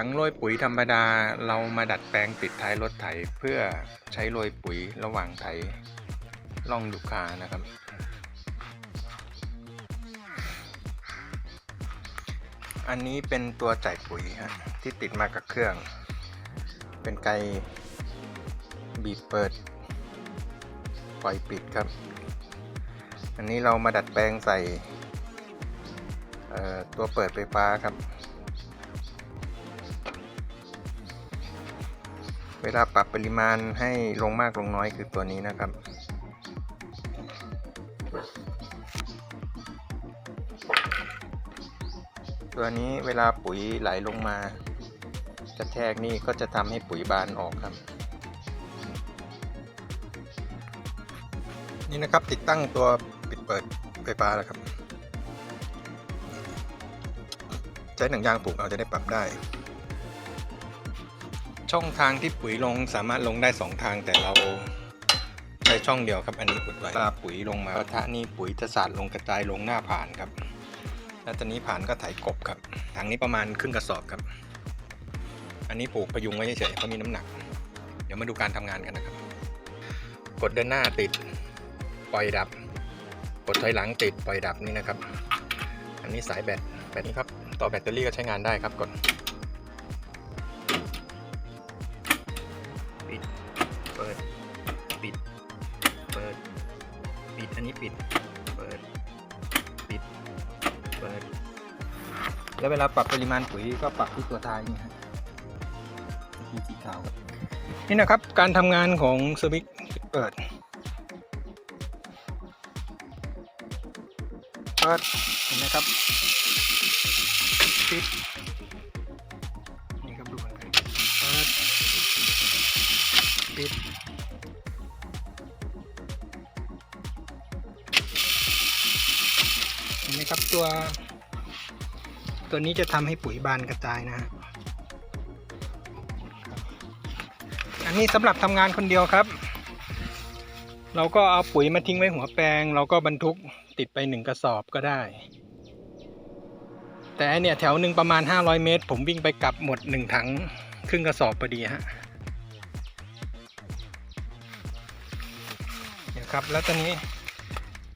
ถังโรยปุ๋ยธรรมดาเรามาดัดแปลงติดท้ายรถไถเพื่อใช้โรยปุ๋ยระหว่างไถล่องยูคานะครับ อันนี้เป็นตัวจ่ายปุ๋ยฮะที่ติดมากับเครื่อง เป็นไกบีบเปิด ปล่อยปิดครับ อันนี้เรามาดัดแปลงใส่ตัวเปิดไฟฟ้าครับ เวลาปรับปริมาณให้ลงมากลงน้อยคือตัวนี้นะครับ ตัวนี้เวลาปุ๋ยไหลลงมากระแทกนี่ก็จะทำให้ปุ๋ยบานออกครับ นี่นะครับติดตั้งตัวปิดเปิดไฟฟ้าแล้วครับ ใช้หนังยางปลูกเอาจะได้ปรับได้ ช่องทางที่ปุ๋ยลงสามารถลงได้ 2 ทางแต่เราใช้ช่องเดียวครับอันนี้อุดไว้เวลาปุ๋ยลงมากระทะนี่ปุ๋ยจะสาดลงกระจายลงหน้าผ่านครับ แล้วตอนนี้ผ่านก็ไถกบครับทางนี้ประมาณครึ่งกระสอบครับ อันนี้ปลูกพยุงไว้เฉยๆเพราะมีน้ำหนัก เดี๋ยวมาดูการทำงานกันนะครับ กดเดินหน้าติดปล่อยดับ กดถอยหลังติดปล่อยดับนี่นะครับ อันนี้สายแบตแบตนี้ครับต่อแบตเตอรี่ก็ใช้งานได้ครับกด ปิด เปิด ปิด เปิด ปิด อันนี้ปิด เปิด ปิด เปิด แล้วเวลาปรับปริมาณปุ๋ยก็ปรับที่ตัวท้ายนี่ฮะมีสีขาวนี่นะครับ การทำงานของสวิตเปิด เปิดเห็นไหมครับ ปิด ตัว ตัวนี้จะทำให้ปุ๋ยบานกระจายนะฮะอันนี้สำหรับทำงานคนเดียวครับ เราก็เอาปุ๋ยมาทิ้งไว้หัวแปลง เราก็บรรทุกติดไปหนึ่งกระสอบก็ได้ แต่เนี่ยแถวหนึ่งประมาณ 500 เมตร ผมวิ่งไปกลับหมดหนึ่งถังครึ่งกระสอบพอดีฮะเนี่ยวครับแล้วตอนนี้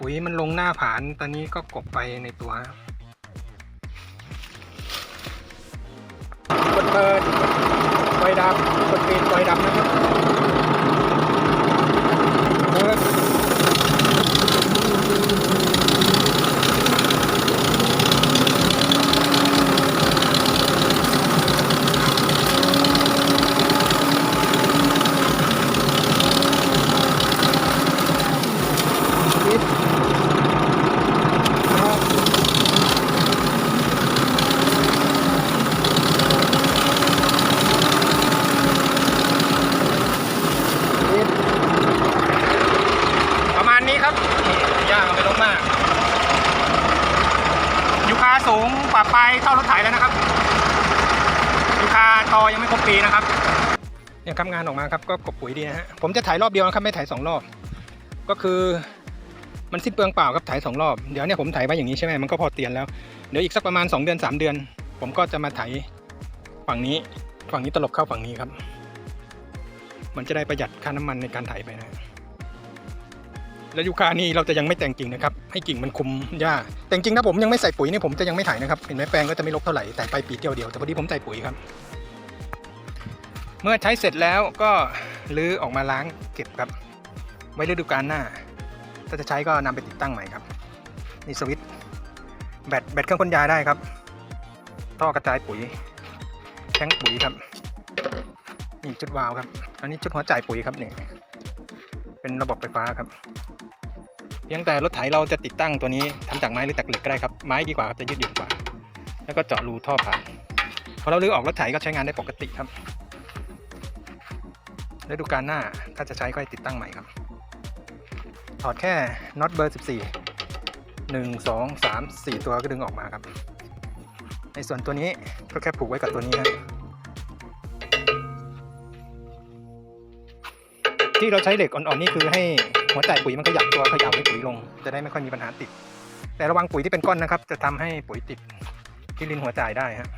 ปุ๋ยมันลงหน้าผานตอนนี้ก็กบไปในตัวกดเปิดไฟดับกดปิดปล่อยดับนะครับเปิด ปิดครับปิดประมาณนี้ครับนี่ย่างเอาไปลงมากยู คาสูงกว่าปลายเท่ารถไถแล้วนะครับยูคาตอยังไม่ครบปีนะครับเนี่ยครับงานออกมาครับก็กบปุ๋ยดีนะฮะผมจะถ่ายรอบเดียวนะครับไม่ถ่ายสองรอบ ก็คือมันสิ้นเปลืองเปล่าครับถ่ายสองรอบเดี๋ยวเนี่ยผมถ่ายไว้อย่างนี้ใช่ไหมมันก็พอเตียนแล้วเดี๋ยวอีกสักประมาณ 2 เดือน 3 เดือน ผมก็จะมาถ่ายฝั่งนี้ฝั่งนี้ตลบเข้าฝั่งนี้ครับ มันจะได้ประหยัดค่าน้ำมันในการถ่ายไปนะแล้วยูคานี่เราจะยังไม่แต่งกิ่งนะครับ ให้กิ่งมันคุมหญ้าแต่จริงๆถ้าผมยังไม่ใส่ปุ๋ยนี่ผมจะยังไม่ถ่ายนะครับเห็นไหมแปลงก็จะไม่รกเท่าไหร่แต่ไปปีเดียวเดียวแต่พอดีผมใส่ปุ๋ยครับ เมื่อใช้เสร็จแล้วก็ลื้อออกมาล้างเก็บครับ ไว้ฤดูกาลหน้า ถ้าจะใช้ก็นำไปติดตั้งใหม่ครับนี่สวิตช์แบตแบตเครื่องพ่นยาได้ครับ ท่อกระจายปุ๋ยแท้งปุ๋ยครับนี่จุดวาล์วครับ อันนี้จุดหัวจ่ายปุ๋ยครับนี่เป็นระบบไฟฟ้าครับ ยังแต่รถไถเราจะติดตั้งตัวนี้ทำจากไม้หรือจากเหล็กก็ได้ครับ ไม้ดีกว่าครับจะยืดหยุ่นกว่า แล้วก็เจาะรูท่อผ่านพอเราลื้อออกรถไถก็ใช้งานได้ปกติครับฤดูกาลหน้าถ้าจะใช้ก็ให้ติดตั้งใหม่ครับ ถอดแค่น็อตเบอร์ 14 1 2 3 4 ตัวก็ดึงออกมาครับ ในส่วนตัวนี้ก็แค่ผูกไว้กับตัวนี้ฮะ ที่เราใช้เหล็กอ่อนๆนี่คือให้หัวจ่ายปุ๋ยมันขยับตัวขยับให้ปุ๋ยลง จะได้ไม่ค่อยมีปัญหาติด แต่ระวังปุ๋ยที่เป็นก้อนนะครับ จะทำให้ปุ๋ยติดที่ลิ้นหัวจ่ายได้ฮะ